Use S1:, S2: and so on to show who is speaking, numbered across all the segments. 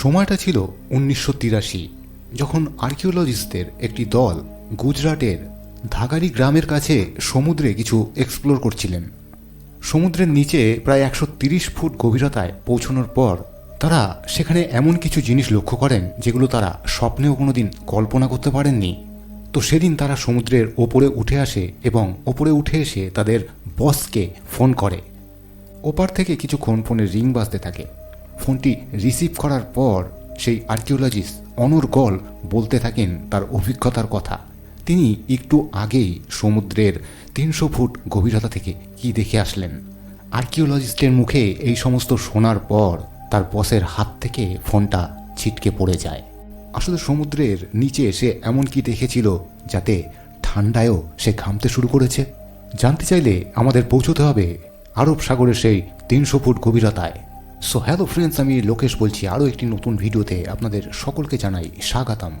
S1: সময়টা ছিল উনিশশো তিরাশি, যখন আর্কিওলজিস্টদের একটি দল গুজরাটের ধাগারি গ্রামের কাছে সমুদ্রে কিছু এক্সপ্লোর করছিলেন। সমুদ্রের নিচে প্রায় একশো ফুট গভীরতায় পৌঁছানোর পর তারা সেখানে এমন কিছু জিনিস লক্ষ্য করেন যেগুলো তারা স্বপ্নেও কোনোদিন কল্পনা করতে পারেননি। তো সেদিন তারা সমুদ্রের ওপরে উঠে আসে এবং ওপরে উঠে এসে তাদের বসকে ফোন করে। ওপার থেকে কিছুক্ষণ ফোনের রিং বাজতে থাকে। ফোনটি রিসিভ করার পর সেই আর্কিওলজিস্ট অনর্গল বলতে থাকেন তার অভিজ্ঞতার কথা। তিনি একটু আগেই সমুদ্রের তিনশো ফুট গভীরতা থেকে কি দেখে আসলেন। আর্কিওলজিস্টের মুখে এই সমস্ত শোনার পর তার বসের হাত থেকে ফোনটা ছিটকে পড়ে যায়। আসলে সমুদ্রের নিচে সে এমন কি দেখেছিল যাতে ঠান্ডায়ও সে ঘামতে শুরু করেছে? জানতে চাইলে আমাদের পৌঁছতে হবে আরব সাগরের সেই তিনশো ফুট গভীরতায়। সো হ্যালো ফ্রেন্ডস আমি লোকেশ বলছি। আরও একটি নতুন ভিডিওতে আপনাদের সকলকে জানাই স্বাগতম।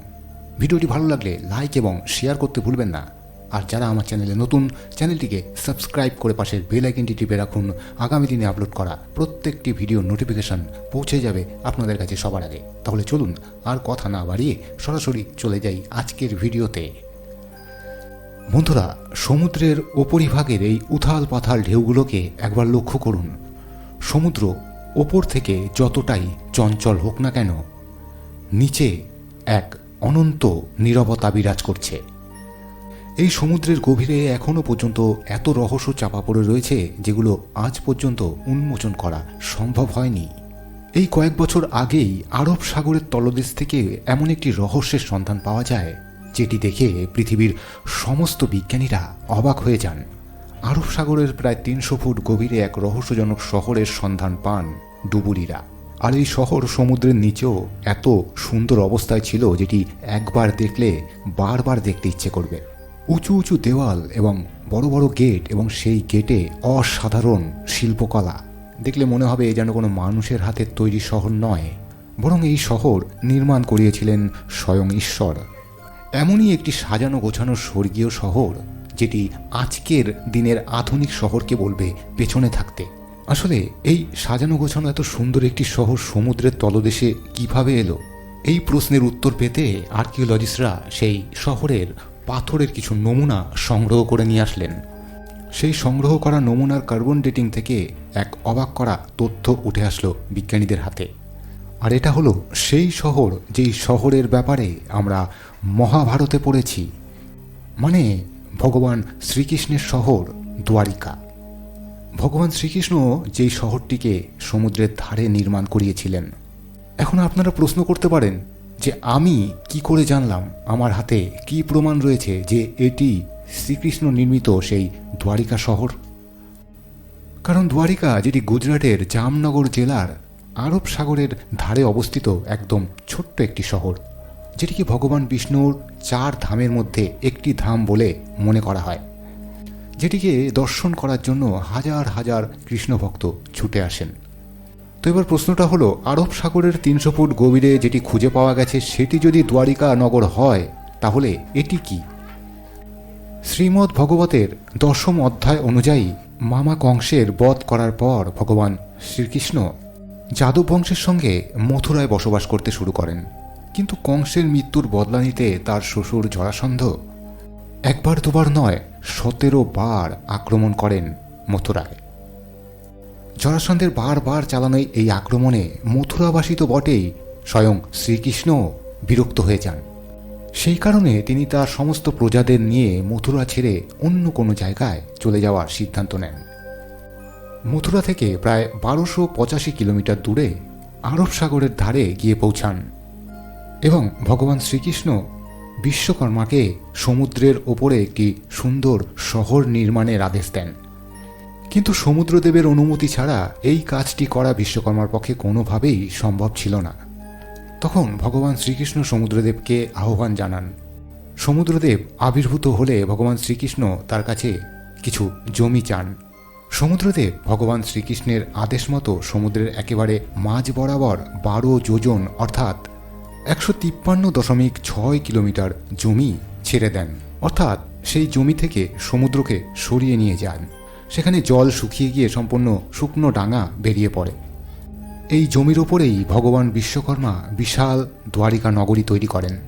S1: ভিডিওটি ভালো লাগলে লাইক এবং শেয়ার করতে ভুলবেন না। আর যারা আমার চ্যানেলে নতুন, চ্যানেলটিকে সাবস্ক্রাইব করে পাশের বেল আইকনটি টিপে রাখুন। আগামী দিনে আপলোড করা প্রত্যেকটি ভিডিও নোটিফিকেশন পৌঁছে যাবে আপনাদের কাছে সবার আগে। তাহলে চলুন, আর কথা না বাড়িয়ে সরাসরি চলে যাই আজকের ভিডিওতে। বন্ধুরা, সমুদ্রের ওপরিভাগের এই উথাল পাথাল ঢেউগুলোকে একবার লক্ষ্য করুন। সমুদ্র ওপর থেকে যতটাই চঞ্চল হোক না কেন, নিচে এক অনন্ত নীরবতা বিরাজ করছে। এই সমুদ্রের গভীরে এখনও পর্যন্ত এত রহস্য চাপা পড়ে রয়েছে যেগুলো আজ পর্যন্ত উন্মোচন করা সম্ভব হয়নি। এই কয়েক বছর আগেই আরব সাগরের তলদেশ থেকে এমন একটি রহস্যের সন্ধান পাওয়া যায়, যেটি দেখে পৃথিবীর সমস্ত বিজ্ঞানীরা অবাক হয়ে যান। আরব সাগরের প্রায় তিনশো ফুট গভীরে এক রহস্যজনক শহরের সন্ধান পান ডুবুরিরা। আর এই শহর সমুদ্রের নিচেও এত সুন্দর অবস্থায় ছিল যেটি একবার দেখলে বারবার দেখতে ইচ্ছে করবে। উঁচু উঁচু দেওয়াল এবং বড় বড় গেট এবং সেই গেটে অসাধারণ শিল্পকলা। দেখলে মনে হবে এ যেন কোনো মানুষের হাতের তৈরি শহর নয়, বরং এই শহর নির্মাণ করিয়েছিলেন স্বয়ং ঈশ্বর। এমনই একটি সাজানো গোছানো স্বর্গীয় শহর যেটি আজকের দিনের আধুনিক শহরকে বলবে পেছনে থাকতে। আসলে এই সাজানো গোছানো এত সুন্দর একটি শহর সমুদ্রের তলদেশে কীভাবে এলো? এই প্রশ্নের উত্তর পেতে আর্কিওলজিস্টরা সেই শহরের পাথরের কিছু নমুনা সংগ্রহ করে নিয়ে আসলেন। সেই সংগ্রহ করা নমুনার কার্বন ডেটিং থেকে এক অবাক করা তথ্য উঠে আসলো বিজ্ঞানীদের হাতে। আর এটা হলো সেই শহর যেই শহরের ব্যাপারে আমরা মহাভারতে পড়েছি। মানে ভগবান শ্রীকৃষ্ণের শহর দ্বারিকা। ভগবান শ্রীকৃষ্ণ যেই শহরটিকে সমুদ্রের ধারে নির্মাণ করিয়েছিলেন। এখন আপনারা প্রশ্ন করতে পারেন যে আমি কি করে জানলাম, আমার হাতে কি প্রমাণ রয়েছে যে এটি শ্রীকৃষ্ণ নির্মিত সেই দ্বারিকা শহর? কারণ দ্বারিকা, যেটি গুজরাটের জামনগর জেলার আরব সাগরের ধারে অবস্থিত একদম ছোট্ট একটি শহর। যেটিকে ভগবান বিষ্ণুর চার ধামের মধ্যে একটি ধাম বলে মনে করা হয়, যেটিকে দর্শন করার জন্য হাজার হাজার কৃষ্ণ ভক্ত ছুটে আসেন। তো এবার প্রশ্নটা হলো, আরব সাগরের তিনশো ফুট গভীরে যেটি খুঁজে পাওয়া গেছে, সেটি যদি দ্বারিকা নগর হয়, তাহলে এটি কি? শ্রীমদ্ ভগবতের দশম অধ্যায় অনুযায়ী মামা কংসের বধ করার পর ভগবান শ্রীকৃষ্ণ যাদব বংশের সঙ্গে মথুরায় বসবাস করতে শুরু করেন। কিন্তু কংসের মৃত্যুর বদলা নিতে তার শ্বশুর জরাসন্ধ। একবার দুবার নয়, সতেরো বার আক্রমণ করেন মথুরায়। জরাসন্ধের বারবার চালানো এই আক্রমণে মথুরাবাসী তো বটেই, স্বয়ং শ্রীকৃষ্ণ বিরক্ত হয়ে যান। সেই কারণে তিনি তার সমস্ত প্রজাদের নিয়ে মথুরা ছেড়ে অন্য কোনো জায়গায় চলে যাওয়ার সিদ্ধান্ত নেন। মথুরা থেকে প্রায় বারোশো পঁচাশি কিলোমিটার দূরে আরব সাগরের ধারে গিয়ে পৌঁছান। এবং ভগবান শ্রীকৃষ্ণ বিশ্বকর্মাকে সমুদ্রের ওপরে একটি সুন্দর শহর নির্মাণের আদেশ দেন। কিন্তু সমুদ্রদেবের অনুমতি ছাড়া এই কাজটি করা বিশ্বকর্মার পক্ষে কোনোভাবেই সম্ভব ছিল না। তখন ভগবান শ্রীকৃষ্ণ সমুদ্রদেবকে আহ্বান জানান। সমুদ্রদেব আবির্ভূত হলে ভগবান শ্রীকৃষ্ণ তার কাছে কিছু জমি চান। সমুদ্রদেব ভগবান শ্রীকৃষ্ণের আদেশ মতো সমুদ্রের একেবারে মাঝ বরাবর বারো যোজন, অর্থাৎ একশো তিপ্পান্ন দশমিক ছয় কিলোমিটার জমি ছেড়ে দেন। অর্থাৎ সেই জমি থেকে সমুদ্রকে সরিয়ে নিয়ে যান। সেখানে জল শুকিয়ে গিয়ে সম্পূর্ণ শুকনো ডাঙা বেরিয়ে পড়ে। এই জমির ওপরেই ভগবান বিশ্বকর্মা বিশাল দ্বারিকা নগরী তৈরি করেন।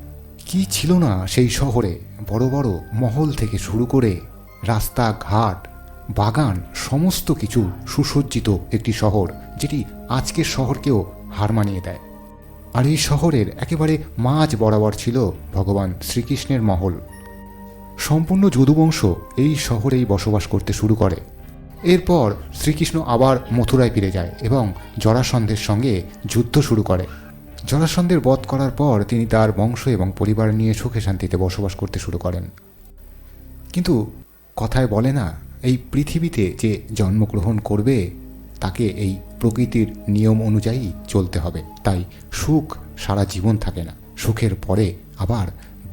S1: কি ছিল না সেই শহরে বড় বড় মহল থেকে শুরু করে রাস্তা ঘাট বাগান, সমস্ত কিছু সুসজ্জিত একটি শহর, যেটি আজকের শহরকেও হার মানিয়ে দেয়। আর এই শহরের একেবারে মাঝ বরাবর ছিল ভগবান শ্রীকৃষ্ণের মহল। সম্পূর্ণ যদুবংশ এই শহরেই বসবাস করতে শুরু করে। এরপর শ্রীকৃষ্ণ আবার মথুরায় ফিরে যায় এবং জরাসন্ধের সঙ্গে যুদ্ধ শুরু করে। জরাসন্ধের বধ করার পর তিনি তার বংশ এবং পরিবার নিয়ে সুখে শান্তিতে বসবাস করতে শুরু করেন। কিন্তু কথায় বলে না, এই পৃথিবীতে যে জন্মগ্রহণ করবে, তাকে এই প্রকৃতির নিয়ম অনুযায়ী চলতে হবে। তাই সুখ সারা জীবন থাকে না। সুখের পরে আবার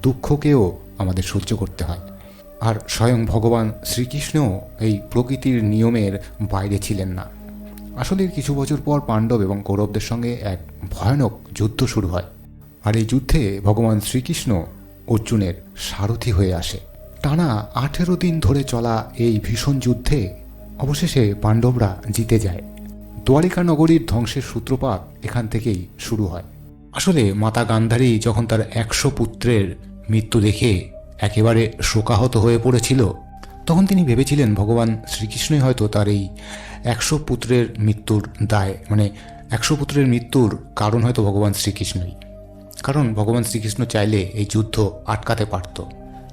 S1: দুঃখকেও আমাদের সহ্য করতে হয়। আর স্বয়ং ভগবান শ্রীকৃষ্ণও এই প্রকৃতির নিয়মের বাইরে ছিলেন না। আসলে কিছু বছর পর পাণ্ডব এবং কৌরবদের সঙ্গে এক ভয়ানক যুদ্ধ শুরু হয়। আর এই যুদ্ধে ভগবান শ্রীকৃষ্ণ অর্জুনের সারথি হয়ে আসে। টানা আঠেরো দিন ধরে চলা এই ভীষণ যুদ্ধে অবশেষে পাণ্ডবরা জিতে যায়। দ্বারিকা নগরীর ধ্বংসের সূত্রপাত এখান থেকেই শুরু হয়। আসলে মাতা গান্ধারী যখন তার একশো পুত্রের মৃত্যু দেখে একেবারে শোকাহত হয়ে পড়েছিল, তখন তিনি ভেবেছিলেন, ভগবান শ্রীকৃষ্ণই হয়তো তার এই একশো পুত্রের মৃত্যুর দায় মানে একশো পুত্রের মৃত্যুর কারণ হয়তো ভগবান শ্রীকৃষ্ণই। কারণ ভগবান শ্রীকৃষ্ণ চাইলে এই যুদ্ধ আটকাতে পারত।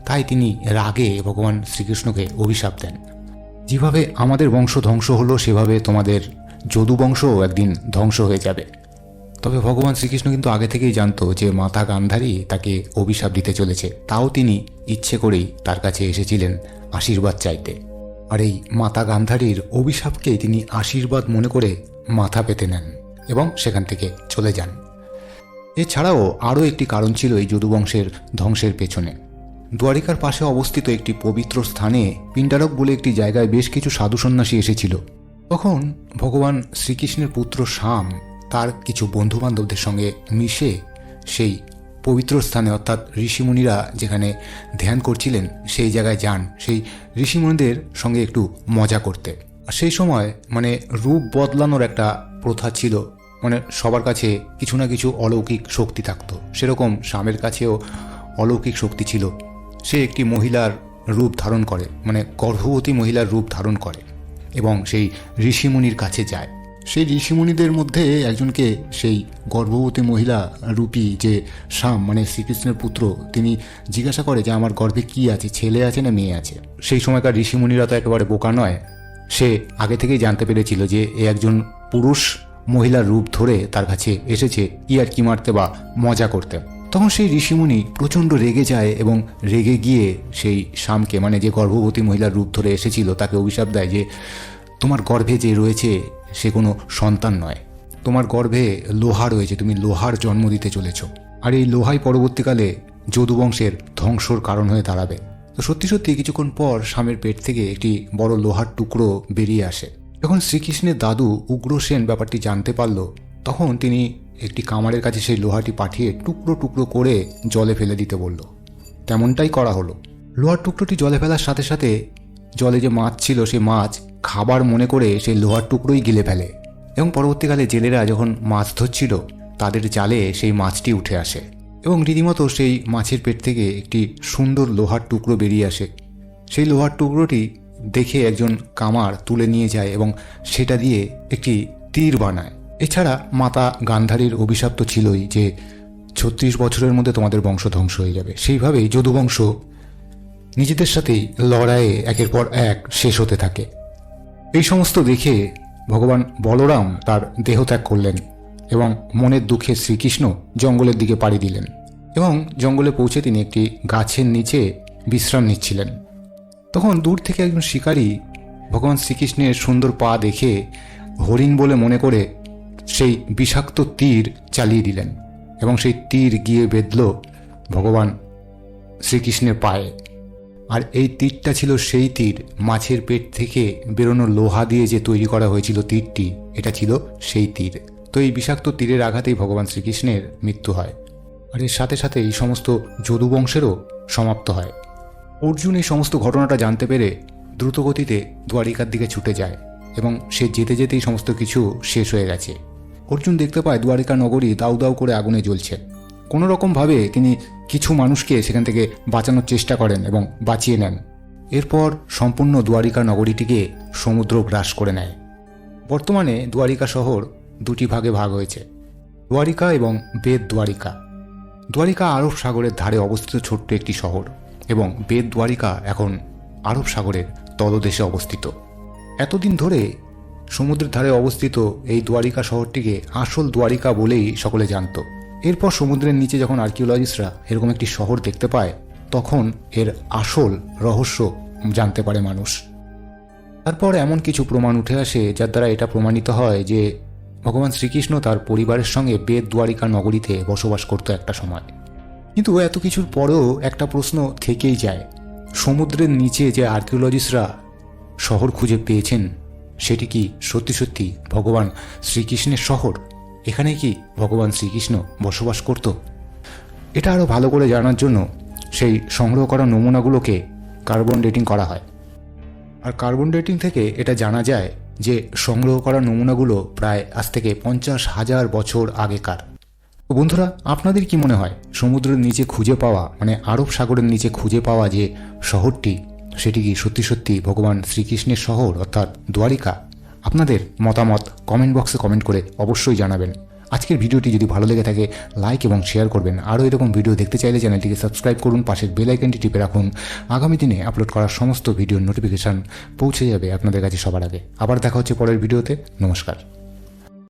S1: তাই তিনি রাগে ভগবান শ্রীকৃষ্ণকে অভিশাপ দেন। যেভাবে আমাদের বংশ ধ্বংস হলো, সেভাবে তোমাদের যদু বংশও একদিন ধ্বংস হয়ে যাবে। তবে ভগবান শ্রীকৃষ্ণ কিন্তু আগে থেকেই জানতো যে মাতা গান্ধারী তাকে অভিশাপ দিতে চলেছে। তাও তিনি ইচ্ছে করেই তার কাছে এসেছিলেন আশীর্বাদ চাইতে। আর এই মাতা গান্ধারীর অভিশাপকে তিনি আশীর্বাদ মনে করে মাথা পেতে নেন এবং সেখান থেকে চলে যান। এছাড়াও আরও একটি কারণ ছিল এই যদুবংশের ধ্বংসের পেছনে। দ্বারিকার পাশে অবস্থিত একটি পবিত্র স্থানে পিণ্ডারক বলে একটি জায়গায় বেশ কিছু সাধু সন্ন্যাসী এসেছিল। তখন ভগবান শ্রীকৃষ্ণের পুত্র শ্যাম তার কিছু বন্ধু বান্ধবদের সঙ্গে মিশে সেই পবিত্র স্থানে অর্থাৎ ঋষিমুনিরা যেখানে ধ্যান করছিলেন, সেই জায়গায় যান। সেই ঋষিমুনিদের সঙ্গে একটু মজা করতে। সেই সময় মানে রূপ বদলানোর একটা প্রথা ছিল। মানে সবার কাছে কিছু না কিছু অলৌকিক শক্তি থাকতো। সেরকম স্বামের কাছেও অলৌকিক শক্তি ছিল। সে একটি মহিলার রূপ ধারণ করে। মানে গর্ভবতী মহিলার রূপ ধারণ করে। এবং সেই ঋষিমুনির কাছে যায়। সেই ঋষিমুনিদের মধ্যে একজনকে সেই গর্ভবতী মহিলা রূপী যে শ্যাম মানে শ্রীকৃষ্ণের পুত্র, তিনি জিজ্ঞাসা করে যে, আমার গর্ভে কি আছে? ছেলে আছে না মেয়ে আছে? সেই সময়কার ঋষিমুনিরা তো একেবারে বোকা নয়। সে আগে থেকেই জানতে পেরেছিল যে, এ একজন পুরুষ মহিলার রূপ ধরে তার কাছে এসেছে ইয়ার কি মারতে বা মজা করতে। তখন সেই ঋষিমুনি প্রচণ্ড রেগে যায় এবং রেগে গিয়ে সেই শামকে মানে যে গর্ভবতী মহিলার রূপ ধরে এসেছিল, তাকে অভিশাপ দেয় যে, তোমার গর্ভে যে রয়েছে, সে কোনো সন্তান নয়। তোমার গর্ভে লোহা রয়েছে, তুমি লোহার জন্ম দিতে চলেছ। আর এই লোহাই পরবর্তীকালে যদুবংশের ধ্বংসর কারণ হয়ে দাঁড়াবে। তো সত্যি সত্যি কিছুক্ষণ পর স্বামীর পেট থেকে একটি বড় লোহার টুকরো বেরিয়ে আসে। যখন শ্রীকৃষ্ণের দাদু উগ্রসেন ব্যাপারটি জানতে পারল, তখন তিনি একটি কামারের কাছে সেই লোহাটি পাঠিয়ে টুকরো টুকরো করে জলে ফেলে দিতে বলল। তেমনটাই করা হলো। লোহার টুকরোটি জলে ফেলার সাথে সাথে জলে যে মাছ ছিল সেই মাছ খাবার মনে করে সেই লোহার টুকরোই গিলে ফেলে। এবং পরবর্তীকালে জেলেরা যখন মাছ ধরছিল, তাদের জালে সেই মাছটি উঠে আসে। এবং রীতিমতো সেই মাছের পেট থেকে একটি সুন্দর লোহার টুকরো বেরিয়ে আসে। সেই লোহার টুকরোটি দেখে একজন কামার তুলে নিয়ে যায় এবং সেটা দিয়ে একটি তীর বানায়। এছাড়া মাতা গান্ধারীর অভিশাপ তো ছিলই যে ছত্রিশ বছরের মধ্যে তোমাদের বংশ ধ্বংস হয়ে যাবে। সেইভাবেই যদুবংশ নিজেদের সাথেই লড়াইয়ে একের পর এক শেষ হতে থাকে। এই সমস্ত দেখে ভগবান বলরাম তার দেহত্যাগ করলেন এবং মনের দুঃখে শ্রীকৃষ্ণ জঙ্গলের দিকে পাড়ি দিলেন এবং জঙ্গলে পৌঁছে তিনি একটি গাছের নিচে বিশ্রাম নিচ্ছিলেন। তখন দূর থেকে একজন শিকারী ভগবান শ্রীকৃষ্ণের সুন্দর পা দেখে হরিণ বলে মনে করে সেই বিষাক্ত তীর চালিয়ে দিলেন এবং সেই তীর গিয়ে বেঁধল ভগবান শ্রীকৃষ্ণের পায়ে। আর এই তীরটা ছিল সেই তীর, মাছের পেট থেকে বেরোনো লোহা দিয়ে যে তৈরি করা হয়েছিল তীরটি, এটা ছিল সেই তীর। তো এই বিষাক্ত তীরের আঘাতেই ভগবান শ্রীকৃষ্ণের মৃত্যু হয়। আর এর সাথে সাথে এই সমস্ত যদুবংশেরও সমাপ্ত হয়। অর্জুন এই সমস্ত ঘটনাটা জানতে পেরে দ্রুতগতিতে দ্বারিকার দিকে ছুটে যায় এবং সে যেতে যেতেই সমস্ত কিছু শেষ হয়ে গেছে। অর্জুন দেখতে পায় দ্বারিকা নগরী দাউ দাউ করে আগুনে জ্বলছে। কোনো রকমভাবে তিনি কিছু মানুষকে সেখান থেকে বাঁচানোর চেষ্টা করেন এবং বাঁচিয়ে নেন। এরপর সম্পূর্ণ দ্বারিকা নগরীটিকে সমুদ্র গ্রাস করে নেয়। বর্তমানে দ্বারিকা শহর দুটি ভাগে ভাগ হয়েছে, দ্বারিকা এবং বেদ দ্বারিকা। দ্বারিকা আরব সাগরের ধারে অবস্থিত ছোট্ট একটি শহর এবং বেদ দ্বারিকা এখন আরব সাগরের তলদেশে অবস্থিত। এতদিন ধরে সমুদ্রের ধারে অবস্থিত এই দ্বারিকা শহরটিকে আসল দ্বারিকা বলেই সকলে জানত। এরপর সমুদ্রের নিচে যখন আর্কিওলজিস্টরা এরকম একটি শহর দেখতে পায়, তখন এর আসল রহস্য জানতে পারে মানুষ। তারপর এমন কিছু প্রমাণ উঠে আসে যার দ্বারা এটা প্রমাণিত হয় যে ভগবান শ্রীকৃষ্ণ তার পরিবারের সঙ্গে বেদ দ্বারিকা নগরীতে বসবাস করতো একটা সময়। কিন্তু এত কিছুর পরেও একটা প্রশ্ন থেকেই যায়। সমুদ্রের নিচে যে আর্কিওলজিস্টরা শহর খুঁজে পেয়েছেন সেটি কি সত্যি সত্যি ভগবান শ্রীকৃষ্ণের শহর? এখানে কি ভগবান শ্রীকৃষ্ণ বসবাস করত? এটা আরও ভালো করে জানার জন্য সেই সংগ্রহ করা নমুনাগুলোকে কার্বন ডেটিং করা হয়। আর কার্বন ডেটিং থেকে এটা জানা যায় যে সংগ্রহ করা নমুনাগুলো প্রায় আজ থেকে পঞ্চাশ হাজার বছর আগেকার। বন্ধুরা, আপনাদের কি মনে হয় সমুদ্রের নিচে খুঁজে পাওয়া মানে আরব সাগরের নিচে খুঁজে পাওয়া যে শহরটি সেটি কি সত্যি সত্যি ভগবান শ্রীকৃষ্ণের শহর অর্থাৎ দ্বারিকা? আপনাদের মতামত কমেন্ট বক্সে কমেন্ট করে অবশ্যই জানাবেন। আজকের ভিডিওটি যদি ভালো লেগে থাকে লাইক এবং শেয়ার করবেন। আরও এরকম ভিডিও দেখতে চাইলে চ্যানেলটিকে সাবস্ক্রাইব করুন, পাশের বেল আইকনটি টিপে রাখুন। আগামী দিনে আপলোড করার সমস্ত ভিডিওর নোটিফিকেশান পৌঁছে যাবে আপনাদের কাছে সবার আগে। আবার দেখা হচ্ছে পরের ভিডিওতে নমস্কার।